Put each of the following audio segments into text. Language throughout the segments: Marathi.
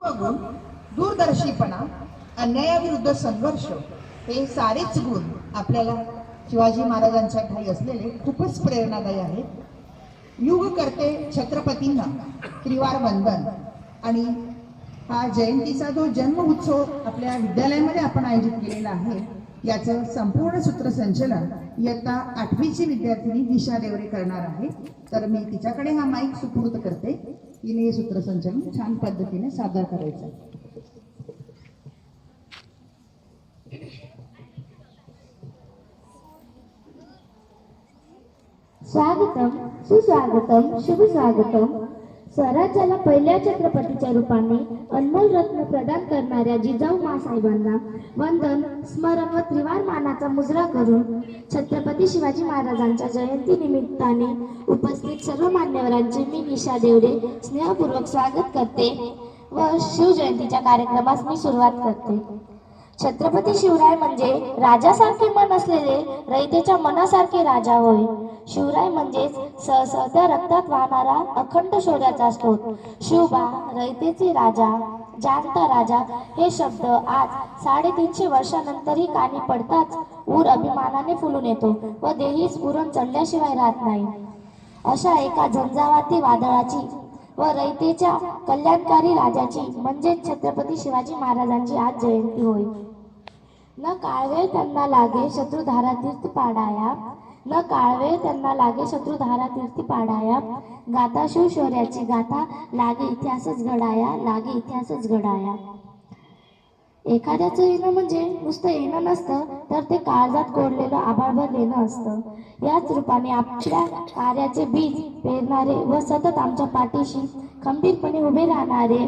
गुण दूरदर्शीपणा अन्यायाविरुद्ध संघर्ष हे सारेच गुण आपल्याला शिवाजी महाराजांच्या ठाई असलेले खूपच प्रेरणादायी आहेत. युग करते छत्रपतींना त्रिवार वंदन आणि हा जयंतीचा जो जन्म उत्सव आपल्या विद्यालयामध्ये आपण आयोजित केलेला आहे याचं संपूर्ण सूत्रसंचलन इयत्ता आठवीची विद्यार्थिनी दिशा देवरे करणार आहे. तर मी तिच्याकडे हा माईक सुपूर्द करते. तिने हे सूत्रसंचलन छान पद्धतीने सादर करायचं स्वागतम सुस्वागतम शुभ स्वागतम स्वराज्याला पहिल्या छत्रपतीच्या रूपाने अनमोल रत्न प्रदान करणाऱ्या जिजाऊ मासाहेबांना वंदन स्मरण व त्रिवार मानाचा मुजरा करून छत्रपती शिवाजी महाराजांच्या जयंती निमित्ताने उपस्थित सर्व मान्यवरांचे मी निशा देवडे स्नेहपूर्वक स्वागत करते व शिवजयंतीच्या कार्यक्रमास मी सुरुवात करते. छत्रपती शिवराय म्हणजे राजासारखे मन असलेले रयतेच्या मनासारखे राजा होय. शिवराय म्हणजेच सहसहत्या रक्तात वाहणारा अखंड शौर्याचा स्रोत. शिवबा रयतेचे राजा जाणता राजा हे शब्द आज साडेतीनशे वर्षानंतरही कानी पडताच ऊर अभिमानाने फुलून येतो व देही स्फुरण चढल्याशिवाय राहत नाही. अशा एका झंझावाती वादळाची व रयतेच्या कल्याणकारी राजाची म्हणजेच छत्रपती शिवाजी महाराजांची आज जयंती होय. न काळवेळ त्यांना लागे शत्रुधारा तीर्थ पाडाया न काळवेळ त्यांना लागे शत्रुधारा तीर्थ पाडाया गाथा शिवशौर्याची गाथा लागे इतिहासच घडाया लागे इतिहासच घडाया. एखाद्याचं येणं म्हणजे नुसतं येणं नसतं तर ते काळजात कोरलेलं आभाळभर येणं असतं. याच रूपाने आपल्या कार्याचे बीज पेरणारे व सतत आमच्या पाठीशी खंबीरपणे उभे राहणारे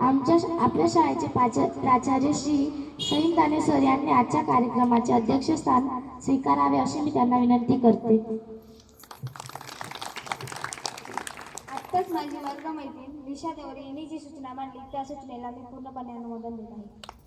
आमच्या आपल्या शाळेचे पाच प्राचार्य श्री सईन दाने सर यांनी आजच्या कार्यक्रमाचे अध्यक्षस्थान स्वीकारावे अशी मी त्यांना विनंती करते. आत्ताच माझी वर्गमैत्रीण निशा देवरे यांनी जी सूचना मांडली त्या सूचनेला मी पूर्णपणे अनुमोदन देत आहे.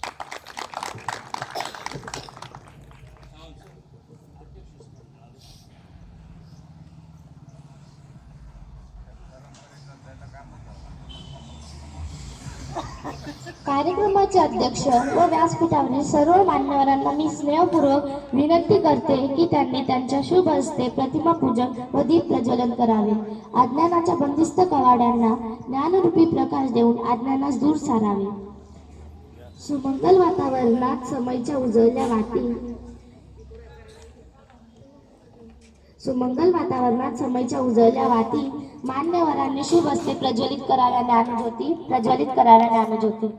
कार्यक्रमाचे अध्यक्ष व व्यासपीठावरील सर्व मान्यवरांना मी स्नेहपूर्वक विनंती करते की त्यांनी त्यांच्या शुभ हस्ते प्रतिमा पूजन व दीप प्रज्वलन करावे. अज्ञानाच्या बंदिस्त कवाड्यांना ज्ञानरूपी प्रकाश देऊन अज्ञानास दूर सारावे. सुमंगल वातावरणात समयच्या उजळल्या वाटी. सुमंगल वातावरणात समयच्या उजळल्या वाती मान्यवरांनी शुभ हस्ते प्रज्वलित कराव्या ज्ञानज्योती प्रज्वलित कराव्या ज्ञानज्योती.